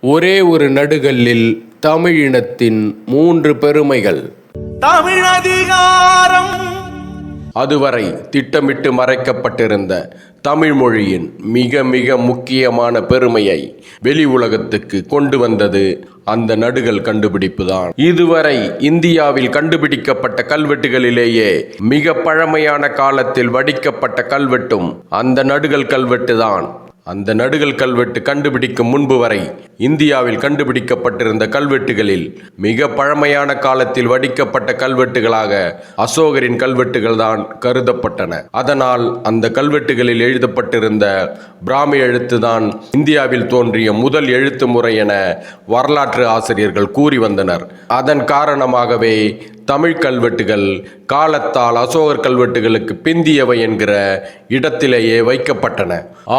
ஒரே ஒரு நடுகல்லில் தமிழினத்தின் மூன்று பெருமைகள். தமிழதிகாரம் அதுவரை திட்டமிட்டு மறைக்கப்பட்டிருந்த தமிழ் மொழியின் மிக மிக முக்கியமான பெருமையை வெளி உலகத்துக்கு கொண்டு வந்தது அந்த நடுகள் கண்டுபிடிப்புதான். இதுவரை இந்தியாவில் கண்டுபிடிக்கப்பட்ட கல்வெட்டுகளிலேயே மிக பழமையான காலத்தில் வடிக்கப்பட்ட கல்வெட்டும் அந்த நடுகள் கல்வெட்டுதான். அந்த நடுகள் கல்வெட்டு கண்டுபிடிக்கும் முன்பு வரை இந்தியாவில் கண்டுபிடிக்கப்பட்டிருந்த கல்வெட்டுகளில் மிக பழமையான காலத்தில் வடிக்கப்பட்ட கல்வெட்டுகளாக அசோகரின் கல்வெட்டுகள் தான் கருதப்பட்டன. அதனால் அந்த கல்வெட்டுகளில் எழுதப்பட்டிருந்த பிராமி எழுத்து தான் இந்தியாவில் தோன்றிய முதல் எழுத்து முறை என வரலாற்று ஆசிரியர்கள் கூறி வந்தனர். அதன் காரணமாகவே தமிழ் கல்வெட்டுகள் காலத்தால் அசோகர் கல்வெட்டுகளுக்கு பிந்தியவை என்கிற இடத்திலேயே வைக்கப்பட்டன.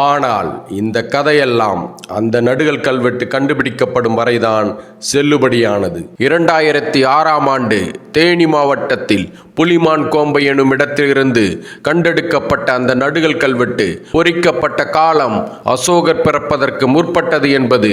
ஆனால் இந்த கதையெல்லாம் அந்த நடுகள் கல்வெட்டு கண்டுபிடிக்கப்படும் வரைதான் செல்லுபடியானது. இரண்டாயிரத்தி ஆறாம் ஆண்டு தேனி மாவட்டத்தில் புலிமான் கோம்பை எனும் இடத்திலிருந்து கண்டெடுக்கப்பட்ட அந்த நடுகள் கல்வெட்டு பொறிக்கப்பட்ட காலம் அசோகர் பிறப்பதற்கு முற்பட்டது என்பது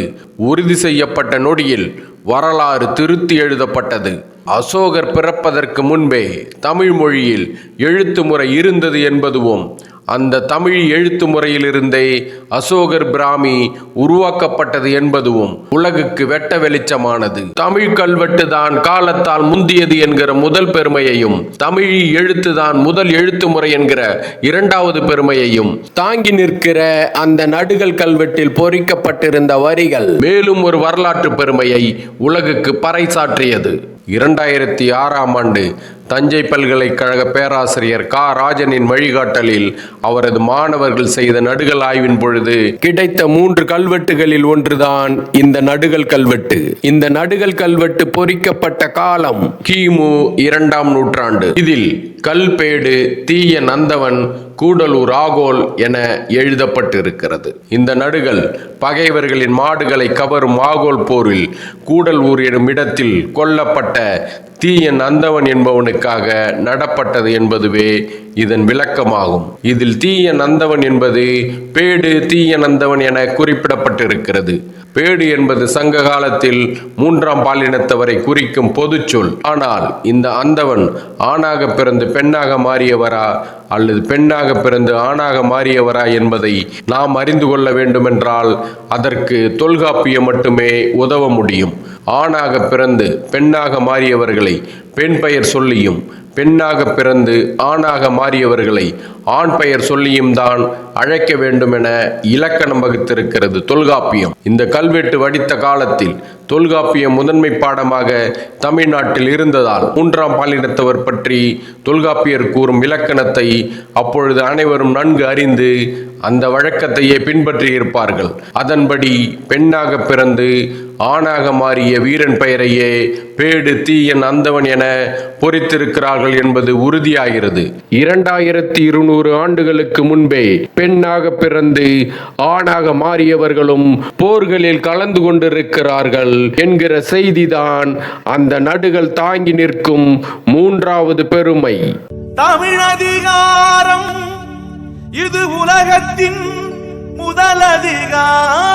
உறுதி செய்யப்பட்ட நொடியில் வரலாறு திருத்தி எழுதப்பட்டது. அசோகர் பிறப்பதற்கு முன்பே தமிழ் மொழியில் எழுத்து முறை இருந்தது என்பதுவும் அந்த தமிழ் எழுத்து முறையிலிருந்தே அசோகர் பிராமி உருவாக்கப்பட்டது என்பதுவும் உலகுக்கு வெட்ட வெளிச்சமானது. தமிழ் கல்வெட்டு தான் காலத்தால் முந்தியது என்கிற முதல் பெருமையையும் தமிழ் எழுத்து தான் முதல் எழுத்து முறை என்கிற இரண்டாவது பெருமையையும் தாங்கி நிற்கிற அந்த நடுகள் கல்வெட்டில் பொறிக்கப்பட்டிருந்த வரிகள் மேலும் ஒரு வரலாற்று பெருமையை உலகுக்கு பறைசாற்றியது. இரண்டாயிரத்தி ஆறாம் ஆண்டு தஞ்சை பல்கலைக்கழக பேராசிரியர் கா. ராஜனின் வழிகாட்டலில் அவரது மாணவர்கள் செய்த நடுகள் ஆய்வின் பொழுது கிடைத்த மூன்று கல்வெட்டுகளில் ஒன்றுதான் இந்த நடுகல் கல்வெட்டு. இந்த நடுகல் கல்வெட்டு பொறிக்கப்பட்ட காலம் கிமு இரண்டாம் நூற்றாண்டு. இதில் கல்பேடு தீய நந்தவன் கூடலூர் ஆகோல் என எழுதப்பட்டிருக்கிறது. இந்த நடுகள் பகைவர்களின் மாடுகளை கவரும் ஆகோல் போரில் கூடலூர் எனும் இடத்தில் கொல்லப்பட்ட தீயன் நந்தவன் என்பவனுக்காக நடப்பட்டது என்பதுவே இதன் விளக்கமாகும். இதில் தீய நந்தவன் என்பது பேடு தீய நந்தவன் என குறிப்பிடப்பட்டிருக்கிறது. பேடு என்பது சங்க காலத்தில் மூன்றாம் பாலினத்தவரை குறிக்கும் பொதுச்சொல் ஆனால் இந்த அந்தவன் ஆணாக பிறந்து பெண்ணாக மாறியவரா அல்லது பெண்ணாக பிறந்து ஆணாக மாறியவரா என்பதை நாம் அறிந்து கொள்ள வேண்டுமென்றால் அதற்கு தொல்காப்பியம் மட்டுமே உதவ முடியும். ஆணாக பிறந்து பெண்ணாக மாறியவர்களை பெண் பெயர் சொல்லியும் பெண்ணாக பிறந்து ஆணாக மாறியவர்களை ஆண் பெயர் சொல்லியும் தான் அழைக்க வேண்டும் என இலக்கணம் வகுத்திருக்கிறது தொல்காப்பியம். இந்த கல்வெட்டு வடித்த காலத்தில் தொல்காப்பியம் முதன்மை பாடமாக தமிழ்நாட்டில் இருந்ததால் மூன்றாம் பாலினத்தவர் பற்றி தொல்காப்பியர் கூறும் இலக்கணத்தை அப்பொழுது அனைவரும் நன்கு அறிந்து அந்த வழக்கத்தையே பின்பற்றியிருப்பார்கள். அதன்படி பெண்ணாக பிறந்து ஆணாக மாறிய வீரன் பெயரையே பேடு தீயன் அந்தவன் என பொறித்திருக்கிறார்கள் என்பது உறுதியாகிறது. இரண்டாயிரத்தி இருநூறு ஆண்டுகளுக்கு முன்பே பெண்ணாக பிறந்து ஆணாக மாறியவர்களும் போர்களில் கலந்து கொண்டிருக்கிறார்கள் என்கிற செய்திதான் அந்த நடுகள் தாங்கி நிற்கும் மூன்றாவது பெருமை. தமிழதிகாரம் இது உலகத்தின் முதலதிகாரம்